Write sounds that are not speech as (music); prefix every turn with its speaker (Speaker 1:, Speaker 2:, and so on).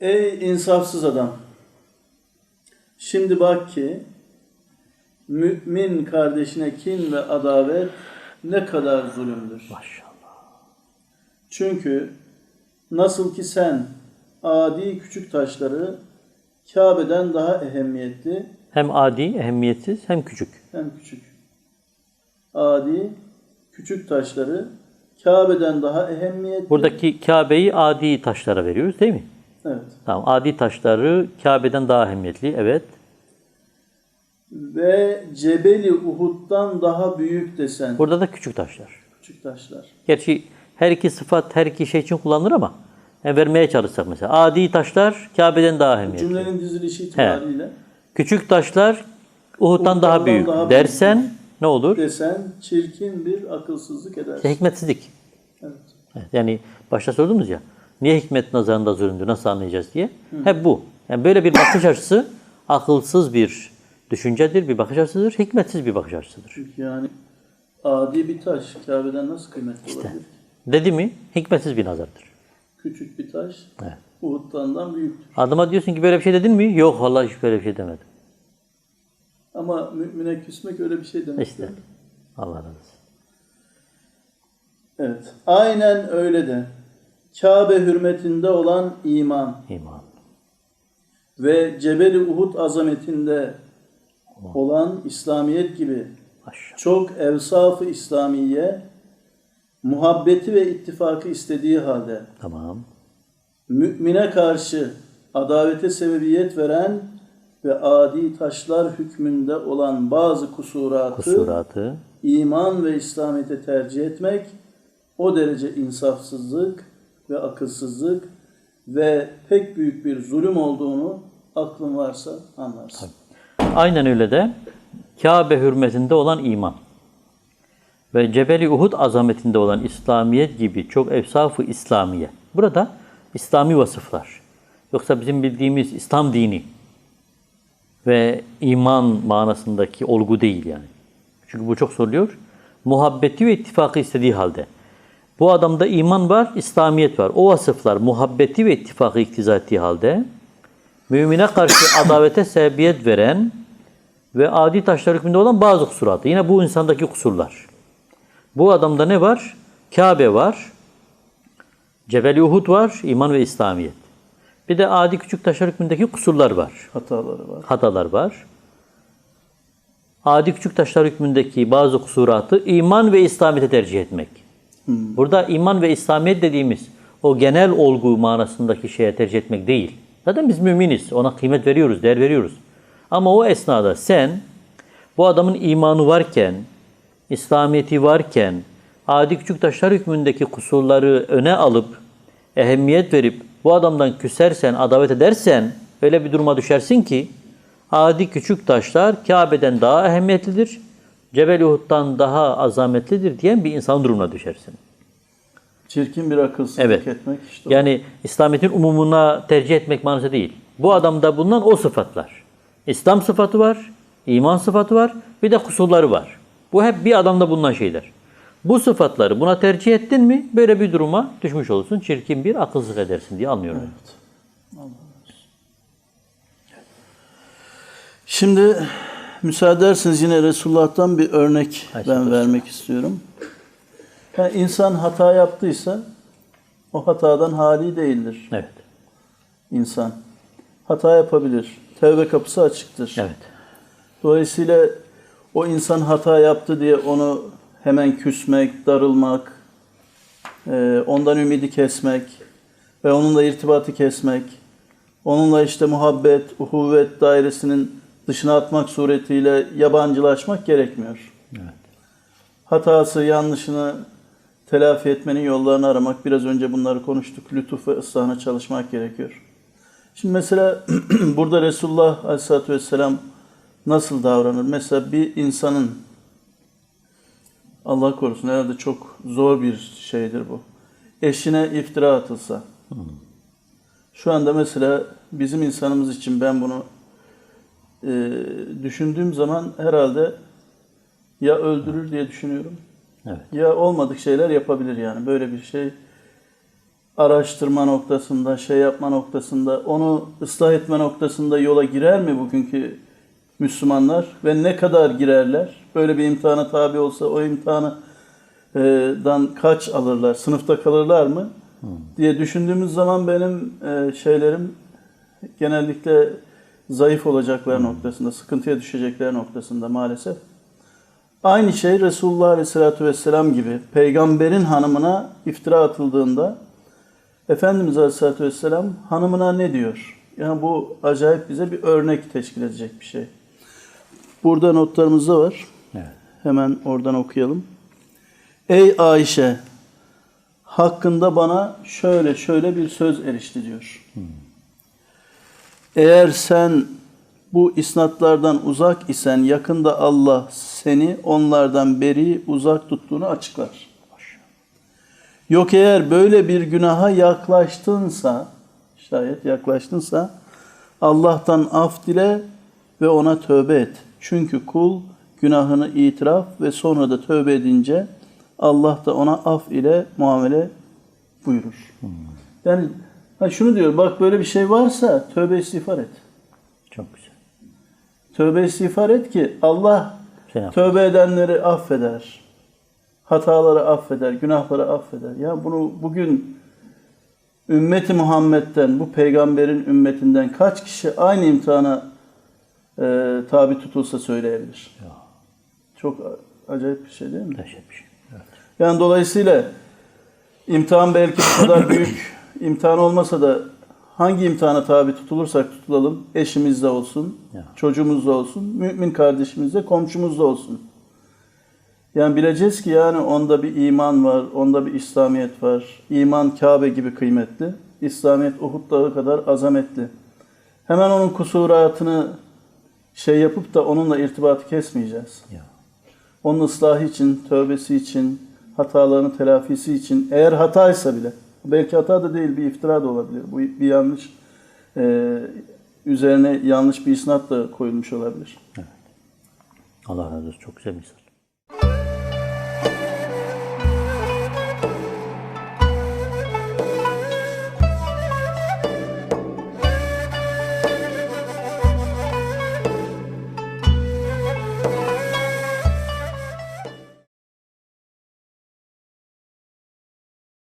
Speaker 1: Ey insafsız adam! Şimdi bak ki mümin kardeşine kin ve adavet ne kadar zulümdür.
Speaker 2: Maşallah.
Speaker 1: Çünkü nasıl ki sen adi küçük taşları Kabe'den daha ehemmiyetli
Speaker 2: Hem adi, ehemmiyetsiz hem küçük.
Speaker 1: hem küçük. Adi küçük taşları Kabe'den daha ehemmiyetli.
Speaker 2: Buradaki Kabe'yi adi taşlara veriyoruz değil mi?
Speaker 1: Evet.
Speaker 2: Tamam. Adi taşları Kabe'den daha ehemmiyetli. Evet.
Speaker 1: Ve Cebeli Uhud'dan daha büyük desen
Speaker 2: Burada da küçük taşlar.
Speaker 1: küçük taşlar.
Speaker 2: Gerçi her iki sıfat her iki şey için kullanılır ama yani vermeye çalışsak mesela. Adi taşlar Kabe'den daha ehemmiyetli.
Speaker 1: Cümlenin dizilişi itibariyle
Speaker 2: Küçük taşlar Uhud'dan daha
Speaker 1: Uhud'dan
Speaker 2: büyük
Speaker 1: daha büyük.
Speaker 2: dersen ne olur?
Speaker 1: desen çirkin bir akılsızlık eder.
Speaker 2: İşte hikmetsizlik.
Speaker 1: Evet.
Speaker 2: Evet, Yani başta sorduğumuz ya niye hikmet nazarında zulümdür nasıl anlayacağız diye. Hep bu. Yani böyle bir bakış açısı akılsız bir düşüncedir, bir bakış açısıdır, hikmetsiz bir bakış açısıdır.
Speaker 1: Çünkü yani adi bir taş Kabe'den nasıl kıymetli olabilir?
Speaker 2: Dedi mi hikmetsiz bir nazardır.
Speaker 1: Küçük bir taş
Speaker 2: Evet.
Speaker 1: Uhud'dan büyüktür.
Speaker 2: Adıma diyorsun ki böyle bir şey dedin mi? Yok vallahi hiç böyle bir şey demedim.
Speaker 1: Ama mümine küsmek öyle bir şey demek.
Speaker 2: İşte. Allah razı olsun.
Speaker 1: Evet. Aynen öyle de. Kabe hürmetinde olan iman
Speaker 2: İman.
Speaker 1: ve Cebeli Uhud azametinde olan İslamiyet gibi
Speaker 2: Maşallah.
Speaker 1: çok evsaf-ı İslamiye muhabbeti ve ittifakı istediği halde
Speaker 2: Tamam.
Speaker 1: mümine karşı adavete sebebiyet veren ve adi taşlar hükmünde olan bazı kusuratı
Speaker 2: Kusuratı.
Speaker 1: iman ve İslamiyet'e tercih etmek o derece insafsızlık ve akılsızlık ve pek büyük bir zulüm olduğunu aklın varsa anlarsın.
Speaker 2: Aynen öyle de Kabe hürmetinde olan iman ve Cebeli Uhud azametinde olan İslamiyet gibi çok efsaf-ı İslamiye. Burada İslami vasıflar. Yoksa bizim bildiğimiz İslam dini ve iman manasındaki olgu değil yani. Çünkü bu çok soruluyor. Muhabbeti ve ittifakı istediği halde. Bu adamda iman var, İslamiyet var. O vasıflar muhabbeti ve ittifakı iktiza ettiği halde mümine karşı (coughs) adavete sebebiyet veren ve adi taşlar hükmünde olan bazı kusuratı. Yine bu insandaki kusurlar. Bu adamda ne var? Kabe var, Cebel-i Uhud var, iman ve İslamiyet. Bir de adi küçük taşlar hükmündeki kusurlar var,
Speaker 1: Hataları var.
Speaker 2: hatalar var. Adi küçük taşlar hükmündeki bazı kusuratı iman ve İslamiyet'e tercih etmek. Burada iman ve İslamiyet dediğimiz o genel olgu manasındaki şeye tercih etmek değil. Zaten biz müminiz. Ona kıymet veriyoruz, değer veriyoruz. Ama o esnada sen bu adamın imanı varken, İslamiyeti varken, adi küçük taşlar hükmündeki kusurları öne alıp, ehemmiyet verip bu adamdan küsersen, adavet edersen öyle bir duruma düşersin ki adi küçük taşlar Kabe'den daha ehemmiyetlidir, Cebel Uhud'dan daha azametlidir diyen bir insan durumuna düşersin.
Speaker 1: Çirkin bir akılsızlık
Speaker 2: Evet.
Speaker 1: etmek işte o.
Speaker 2: Yani İslamiyet'in umumuna tercih etmek manası değil. Bu adamda bulunan o sıfatlar. İslam sıfatı var, iman sıfatı var, bir de kusurları var. Bu hep bir adamda bulunan şeyler. Bu sıfatları buna tercih ettin mi böyle bir duruma düşmüş olursun. Çirkin bir akılsızlık edersin diye anlıyorum.
Speaker 1: Şimdi müsaade ederseniz yine Resulullah'tan bir örnek ben
Speaker 2: Aleyhisselatü
Speaker 1: vermek istiyorum. Yani insan hata yaptıysa o hatadan hali değildir
Speaker 2: Evet.
Speaker 1: insan. Hata yapabilir. Tevbe kapısı açıktır.
Speaker 2: Evet.
Speaker 1: Dolayısıyla o insan hata yaptı diye onu hemen küsmek, darılmak, e, ondan ümidi kesmek ve onunla irtibatı kesmek, onunla işte muhabbet, uhuvvet dairesinin dışına atmak suretiyle yabancılaşmak gerekmiyor.
Speaker 2: Evet.
Speaker 1: Hatası, yanlışını telafi etmenin yollarını aramak, biraz önce bunları konuştuk, lütuf ve ıslahına çalışmak gerekiyor. Şimdi mesela (clears throat) burada Resulullah Aleyhisselatü Vesselam nasıl davranır? Mesela bir insanın Allah korusun herhalde çok zor bir şeydir bu. Eşine iftira atılsa. Şu anda mesela bizim insanımız için ben bunu e, düşündüğüm zaman herhalde ya öldürür diye düşünüyorum
Speaker 2: Evet.
Speaker 1: ya olmadık şeyler yapabilir yani. Böyle bir şey araştırma noktasında, şey yapma noktasında, onu ıslah etme noktasında yola girer mi bugünkü Müslümanlar? Ve ne kadar girerler? Böyle bir imtihana tabi olsa o imtihanı e, dan kaç alırlar? Sınıfta kalırlar mı? diye düşündüğümüz zaman benim e, şeylerim genellikle zayıf olacaklar noktasında, sıkıntıya düşecekler noktasında maalesef. Aynı şey Resulullah Aleyhisselatü Vesselam gibi peygamberin hanımına iftira atıldığında Efendimiz Aleyhisselatü Vesselam hanımına ne diyor? Yani bu acayip bize bir örnek teşkil edecek bir şey. Burada notlarımızda var.
Speaker 2: Evet.
Speaker 1: Hemen oradan okuyalım. Ey Ayşe hakkında bana şöyle şöyle bir söz erişti diyor. Eğer sen bu isnatlardan uzak isen yakında Allah seni onlardan beri uzak tuttuğunu açıklar. Yok eğer böyle bir günaha yaklaştınsa, şayet yaklaştınsa Allah'tan af dile ve ona tövbe et. Çünkü kul günahını itiraf ve sonra da tövbe edince Allah da ona af ile muamele buyurur. Yani ha şunu diyor, bak böyle bir şey varsa tövbe istiğfar et.
Speaker 2: Çok güzel.
Speaker 1: Tövbe istiğfar et ki Allah
Speaker 2: Sen yap.
Speaker 1: tövbe edenleri affeder. Hataları affeder, günahları affeder. Ya bunu bugün ümmeti Muhammed'den, bu peygamberin ümmetinden kaç kişi aynı imtihana e, tabi tutulsa söyleyebilir? Çok a- acayip bir şey değil mi?
Speaker 2: Dehşet bir şey. Evet.
Speaker 1: Yani dolayısıyla imtihan belki bu kadar (clears throat) büyük imtihan olmasa da hangi imtihana tabi tutulursak tutulalım, eşimiz de olsun,
Speaker 2: Ya.
Speaker 1: çocuğumuz da olsun, mümin kardeşimiz de, komşumuz da olsun. Yani bileceğiz ki yani onda bir iman var, onda bir İslamiyet var. İman Kabe gibi kıymetli, İslamiyet Uhud dağı kadar azametli. Hemen onun kusuratını şey yapıp da onunla irtibatı kesmeyeceğiz
Speaker 2: Ya.
Speaker 1: onun ıslahı için, tövbesi için, hatalarının telafisi için, eğer hataysa bile, belki hata da değil bir iftira da olabilir. Bu bir yanlış, e, üzerine yanlış bir isnat da koyulmuş olabilir.
Speaker 2: Allah razı olsun. Çok güzel misal.